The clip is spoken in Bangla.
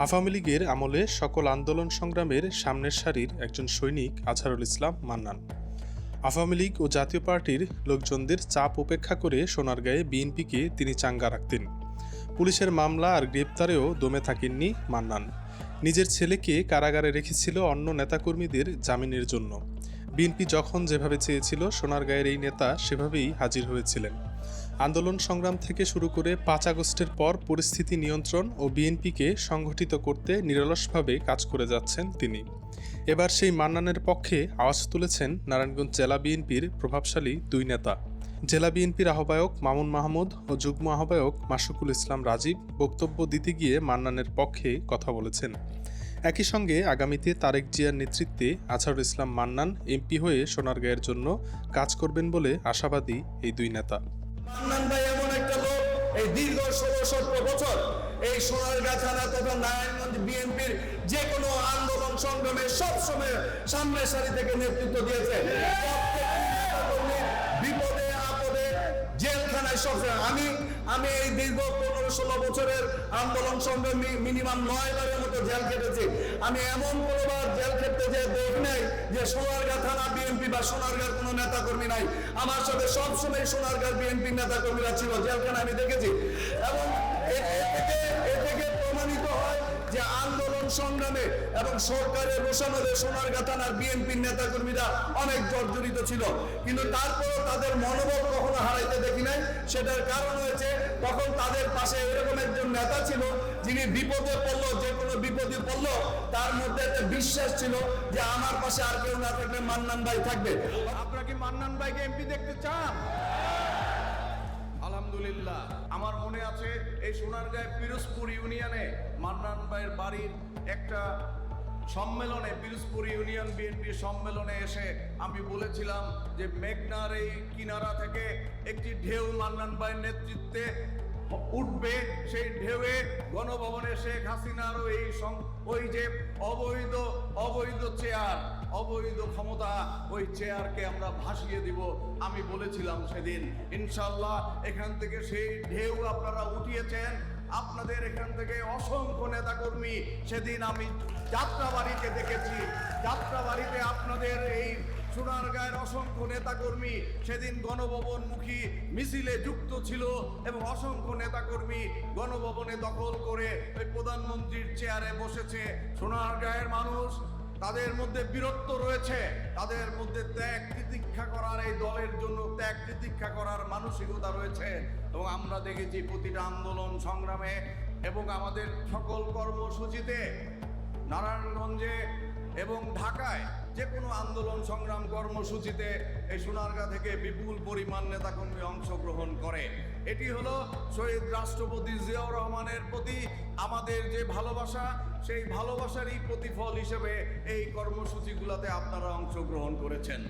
আওয়ামী লীগের আমলে সকল আন্দোলন সংগ্রামের সামনের সারির একজন সৈনিক আজহারুল ইসলাম মান্নান। আওয়ামী লীগ ও জাতীয় পার্টির লোকজনদের চাপ উপেক্ষা করে সোনারগাঁয়ে বিএনপিকে তিনি চাঙ্গা রাখতেন। পুলিশের মামলা আর গ্রেপ্তারেও দমে থাকেননি মান্নান। নিজের ছেলেকে কারাগারে রেখেছিল অন্য নেতাকর্মীদের জামিনের জন্য। বিএনপি যখন যেভাবে চেয়েছিল সোনারগাঁয়ের এই নেতা সেভাবেই হাজির হয়েছিলেন। আন্দোলন সংগ্রাম থেকে শুরু করে পাঁচ আগস্টের পর পরিস্থিতি নিয়ন্ত্রণ ও বিএনপিকে সংগঠিত করতে নিরলসভাবে কাজ করে যাচ্ছেন তিনি। এবার সেই মান্নানের পক্ষে আওয়াজ তুলেছেন নারায়ণগঞ্জ জেলা বিএনপির প্রভাবশালী দুই নেতা। জেলা বিএনপির আহ্বায়ক মামুন মাহমুদ ও যুগ্ম আহ্বায়ক মাসুকুল ইসলাম রাজীব বক্তব্য দিতে গিয়ে মান্নানের পক্ষে কথা বলেছেন। একই সঙ্গে আগামীতে তারেক জিয়ার নেতৃত্বে আছারুল ইসলাম মান্নান এমপি হয়ে সোনারগাঁয়ের জন্য কাজ করবেন বলে আশাবাদী এই দুই নেতা। ষোলো আমি আমি এই দীর্ঘ পনেরো ষোলো বছরের আন্দোলন সংগ্রামী মিনিমাম নয় বারের মতো জেল কেটেছি আমি এমন কোনোবার জেল খেটতে যে দেখি নাই যে সোনারগাঁ থানা বিএনপি বা সোনারগাঁর কোনো নেতাকর্মী নাই। আমার সাথে সবসময় সোনারগাঁর বিএনপি নেতাকর্মীরা ছিল জেলখানা আমি দেখেছি। এবং প্রমাণিত হয় যে আন্দোলন সংগ্রামে এবং সরকারের রোশানলে সোনারগাঁ থানার বিএনপির নেতাকর্মীরা অনেক জর্জরিত ছিল। কিন্তু তারপরও তাদের মনোবল কখনো হারাইতে দেখি নাই। সেটার কারণ হয়েছে তখন তাদের পাশে এরকম একজন নেতা ছিল, যিনি বিপদে পড়ল, যে কোনো বিপদে পড়ল, তার মধ্যে একটা বিশ্বাস ছিল যে আমার পাশে আর কেউ না থাকলে মান্নান ভাই থাকবে। আপনারা কি মান্নান ভাইকে এমপি দেখতে চান? আলহামদুলিল্লাহ। আমার মনে আছে এই সোনারগাঁয় পিরোজপুর ইউনিয়নে মান্নান ভাইয়ের বাড়ির একটা সম্মেলনে পিরোজপুর ইউনিয়ন বিএনপি সম্মেলনে এসে আমি বলেছিলাম যে মেঘনার এই কিনারা থেকে একটি ঢেউ মান্নান ভাইয়ের নেতৃত্বে উঠবে। সেই ঢেউয়ে গণভবনে শেখ হাসিনার এই ওই যে অবৈধ অবৈধ চেয়ার অবৈধ ক্ষমতা, ওই চেয়ারকে আমরা ভাসিয়ে দিব। আমি বলেছিলাম সেদিন ইনশাল্লাহ এখান থেকে সেই ঢেউ আপনারা উঠিয়েছেন। আপনাদের এখান থেকে অসংখ্য নেতাকর্মী সেদিন আমি যাত্রাবাড়িতে দেখেছি। যাত্রাবাড়িতে আপনাদের এই সোনারগাঁয়ের অসংখ্য নেতাকর্মী সেদিন গণভবনমুখী মিছিলে যুক্ত ছিল এবং অসংখ্য নেতাকর্মী গণভবনে দখল করে ওই প্রধানমন্ত্রীর চেয়ারে বসেছে। সোনারগাঁয়ের মানুষ তাদের মধ্যে বীরত্ব রয়েছে। তাদের মধ্যে ত্যাগ প্রতীক্ষা করার, এই দলের জন্য ত্যাগ প্রতীক্ষা করার মানসিকতা রয়েছে। এবং আমরা দেখেছি প্রতিটা আন্দোলন সংগ্রামে এবং আমাদের সকল কর্মসূচিতে নারায়ণগঞ্জে এবং ঢাকায় যে কোনো আন্দোলন সংগ্রাম কর্মসূচিতে এই সোনারগাঁ থেকে বিপুল পরিমাণ নেতাকর্মী অংশগ্রহণ করে। এটি হল শহীদ রাষ্ট্রপতি জিয়াউর রহমানের প্রতি আমাদের যে ভালোবাসা, সেই ভালোবাসারই প্রতিফল হিসেবে এই কর্মসূচিগুলোতে আপনারা অংশগ্রহণ করেছেন।